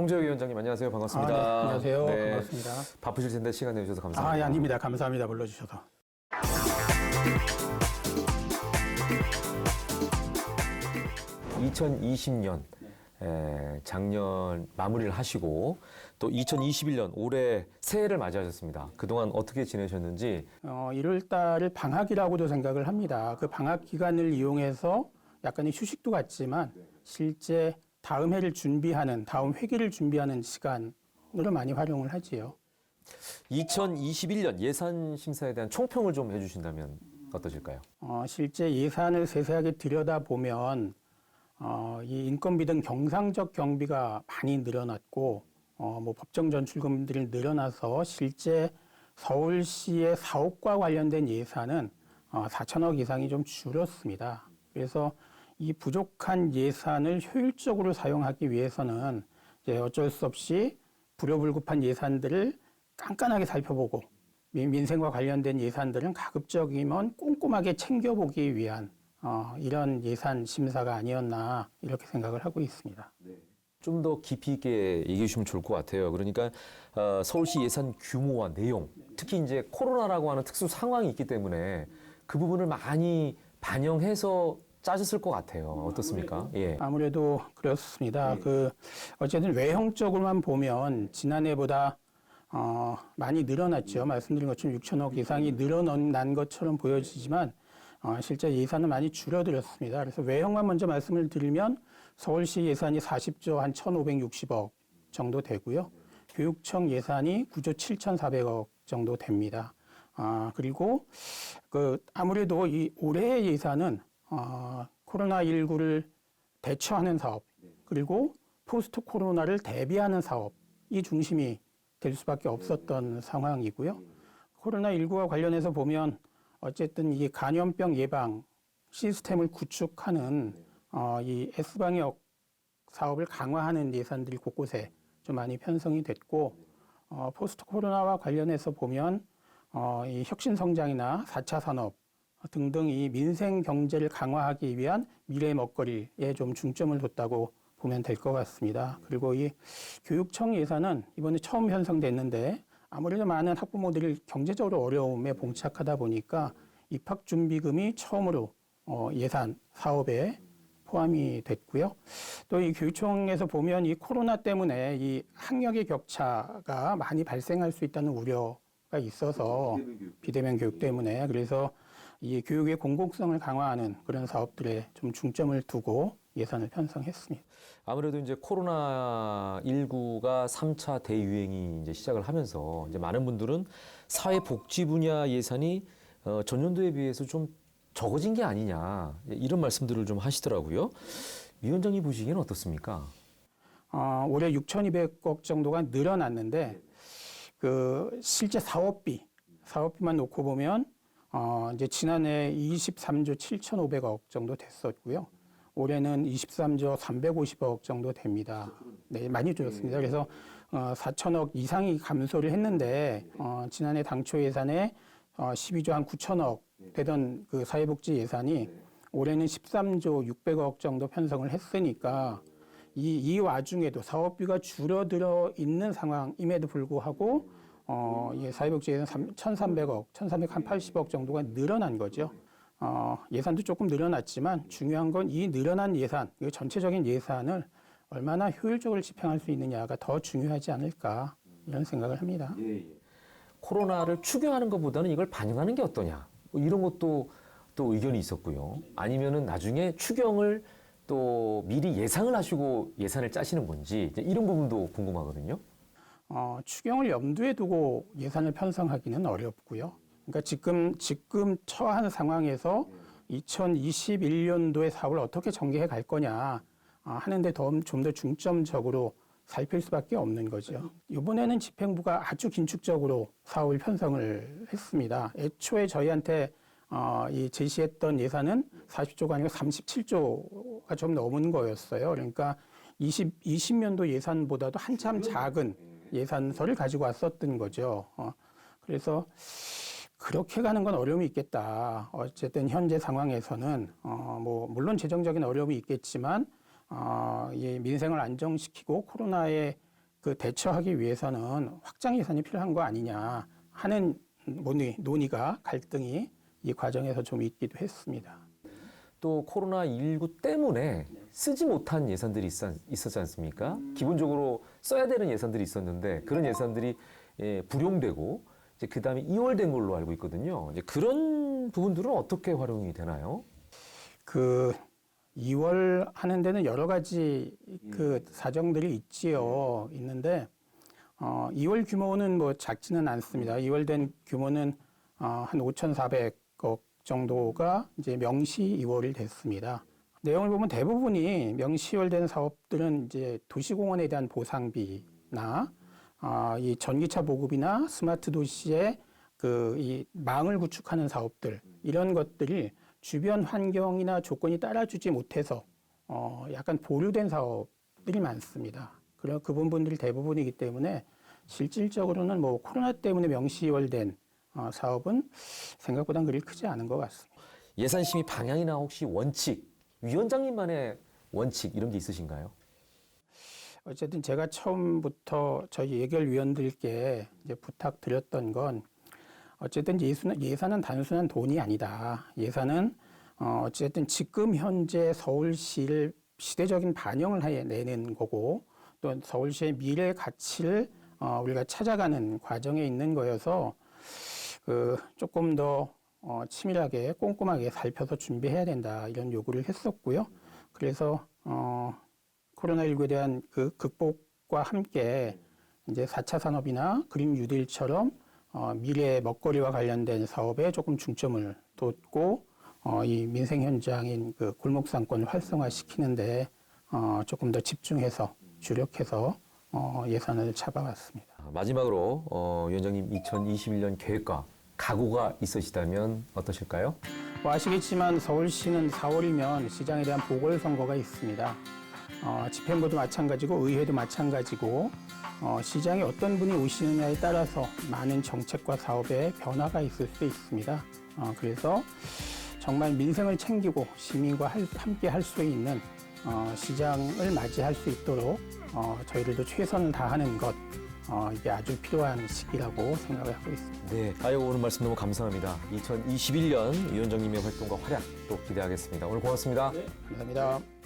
송재혁 위원장님 안녕하세요. 반갑습니다. 아, 네, 안녕하세요. 네, 반갑습니다. 바쁘실 텐데 시간 내주셔서 감사합니다. 아, 예, 아닙니다. 감사합니다. 불러주셔서. 네. 2020년 에, 작년 마무리를 하시고 또 2021년 올해 새해를 맞이하셨습니다. 그동안 어떻게 지내셨는지 어, 1월 달을 방학이라고도 생각을 합니다. 그 방학 기간을 이용해서 약간의 휴식도 같지만 실제 다음 해를 준비하는, 다음 회기를 준비하는 시간으로 많이 활용을 하지요. 2021년 예산 심사에 대한 총평을 좀 해주신다면 어떠실까요? 어, 실제 예산을 세세하게 들여다보면 어, 이 인건비 등 경상적 경비가 많이 늘어났고 어, 뭐 법정 전출금들이 늘어나서 실제 서울시의 사업과 관련된 예산은 어, 4천억 이상이 좀 줄었습니다. 그래서 이 부족한 예산을 효율적으로 사용하기 위해서는 이제 어쩔 수 없이 불효불급한 예산들을 깐깐하게 살펴보고 민- 민생과 관련된 예산들은 가급적이면 꼼꼼하게 챙겨보기 위한 어, 이런 예산 심사가 아니었나 이렇게 생각을 하고 있습니다. 좀더 깊이 있게 얘기해 주시면 좋을 것 같아요. 그러니까 어, 서울시 예산 규모와 내용, 특히 이제 코로나라고 하는 특수 상황이 있기 때문에 그 부분을 많이 반영해서 짜셨을 것 같아요. 어떻습니까? 예. 아무래도 그렇습니다. 그 어쨌든 외형적으로만 보면 지난해보다 어, 많이 늘어났죠. 말씀드린 것처럼 6천억 이상이 늘어난 것처럼 보여지지만 어, 실제 예산은 많이 줄어들었습니다. 그래서 외형만 먼저 말씀을 드리면 서울시 예산이 40조 한 1,560억 정도 되고요. 교육청 예산이 9조 7,400억 정도 됩니다. 아, 그리고 그 아무래도 이 올해의 예산은 어, 코로나19를 대처하는 사업 그리고 포스트 코로나를 대비하는 사업이 중심이 될 수밖에 없었던 상황이고요. 코로나19와 관련해서 보면 어쨌든 이 간염병 예방 시스템을 구축하는 어, 이 S방역 사업을 강화하는 예산들이 곳곳에 좀 많이 편성이 됐고 어, 포스트 코로나와 관련해서 보면 어, 이 혁신 성장이나 4차 산업 등등 이 민생 경제를 강화하기 위한 미래 먹거리에 좀 중점을 뒀다고 보면 될 것 같습니다. 그리고 이 교육청 예산은 이번에 처음 편성됐는데 아무래도 많은 학부모들이 경제적으로 어려움에 봉착하다 보니까 입학 준비금이 처음으로 어, 예산 사업에 포함이 됐고요. 또 이 교육청에서 보면 이 코로나 때문에 이 학력의 격차가 많이 발생할 수 있다는 우려가 있어서 비대면 교육 때문에 그래서 이 교육의 공공성을 강화하는 그런 사업들에 좀 중점을 두고 예산을 편성했습니다. 아무래도 이제 코로나 19가 3차 대유행이 이제 시작을 하면서 이제 많은 분들은 사회 복지 분야 예산이 어, 전년도에 비해서 좀 적어진 게 아니냐 이런 말씀들을 좀 하시더라고요. 위원장님 보시기에는 어떻습니까? 어, 올해 6,200억 정도가 늘어났는데 그 실제 사업비 사업비만 놓고 보면 어, 이제 지난해 23조 7,500억 정도 됐었고요. 올해는 23조 350억 정도 됩니다. 네, 많이 줄었습니다. 그래서 어, 4천억 이상이 감소를 했는데 어, 지난해 당초 예산에 어, 12조 한 9천억 되던 그 사회복지 예산이 올해는 13조 600억 정도 편성을 했으니까 이, 이 와중에도 사업비가 줄어들어 있는 상황임에도 불구하고 어, 예, 사회복지 예산 1,300억, 1,380억 정도가 늘어난 거죠. 어, 예산도 조금 늘어났지만 중요한 건 이 늘어난 예산, 이 전체적인 예산을 얼마나 효율적으로 집행할 수 있느냐가 더 중요하지 않을까 이런 생각을 합니다. 코로나를 추경하는 것보다는 이걸 반영하는 게 어떠냐 뭐 이런 것도 또 의견이 있었고요. 아니면은 나중에 추경을 또 미리 예상을 하시고 예산을 짜시는 건지 이런 부분도 궁금하거든요. 어, 추경을 염두에 두고 예산을 편성하기는 어렵고요. 그러니까 지금 지금 처한 상황에서 2021년도의 사업을 어떻게 전개해 갈 거냐 아, 하는데 좀 더 중점적으로 살필 수밖에 없는 거죠. 이번에는 집행부가 아주 긴축적으로 사업을 편성을 했습니다. 애초에 저희한테 어, 이 제시했던 예산은 40조가 아니고 37조가 좀 넘은 거였어요. 그러니까 20, 20년도 예산보다도 한참 작은 예산서를 가지고 왔었던 거죠. 어, 그래서 그렇게 가는 건 어려움이 있겠다. 어쨌든 현재 상황에서는 어, 뭐 물론 재정적인 어려움이 있겠지만 어, 이 민생을 안정시키고 코로나에 그 대처하기 위해서는 확장 예산이 필요한 거 아니냐 하는 논의, 논의가 갈등이 이 과정에서 좀 있기도 했습니다. 또 코로나 19 때문에 쓰지 못한 예산들이 있었, 있었지 않습니까? 기본적으로 써야 되는 예산들이 있었는데 그런 예산들이 예, 불용되고 이제 그 다음에 2월된 걸로 알고 있거든요. 이제 그런 부분들은 어떻게 활용이 되나요? 그 2월 하는 데는 여러 가지 그 사정들이 있지요. 있는데 어 2월 규모는 뭐 작지는 않습니다. 2월 된 규모는 어 한 5,400억 정도가 이제 명시 2월이 됐습니다. 내용을 보면 대부분이 명시 2월 된 사업들은 이제 도시공원에 대한 보상비나 아, 이 전기차 보급이나 스마트 도시의 그 이 망을 구축하는 사업들 이런 것들이 주변 환경이나 조건이 따라주지 못해서 어 약간 보류된 사업들이 많습니다. 그런 그 부분들이 대부분이기 때문에 실질적으로는 뭐 코로나 때문에 명시월된 어, 사업은 생각보다 그리 크지 않은 것 같습니다. 예산 심의 방향이나 혹시 원칙, 위원장님만의 원칙 이런 게 있으신가요? 어쨌든 제가 처음부터 저희 예결위원들께 이제 부탁드렸던 건 어쨌든 예산은, 예산은 단순한 돈이 아니다. 예산은 어, 어쨌든 지금 현재 서울시를 시대적인 반영을 해 내는 거고 또 서울시의 미래 가치를 어, 우리가 찾아가는 과정에 있는 거여서 그 조금 더 어, 치밀하게 꼼꼼하게 살펴서 준비해야 된다 이런 요구를 했었고요. 그래서 어, 코로나19에 대한 그 극복과 함께 이제 4차 산업이나 그린 뉴딜처럼 어, 미래 먹거리와 관련된 사업에 조금 중점을 뒀고 어, 이 민생 현장인 그 골목 상권 활성화시키는데 어, 조금 더 집중해서 주력해서 어, 예산을 잡아왔습니다. 아, 마지막으로 어, 위원장님 2021년 계획과 각오가 있으시다면 어떠실까요? 뭐 아시겠지만 서울시는 4월이면 시장에 대한 보궐선거가 있습니다. 어, 집행부도 마찬가지고 의회도 마찬가지고 어, 시장에 어떤 분이 오시느냐에 따라서 많은 정책과 사업에 변화가 있을 수 있습니다. 어, 그래서 정말 민생을 챙기고 시민과 할- 함께 할 수 있는 어, 시장을 맞이할 수 있도록 어, 저희들도 최선을 다하는 것 어, 이게 아주 필요한 시기라고 생각을 하고 있습니다. 네. 아유, 오늘 말씀 너무 감사합니다. 2021년 위원장님의 활동과 활약 또 기대하겠습니다. 오늘 고맙습니다. 감사합니다.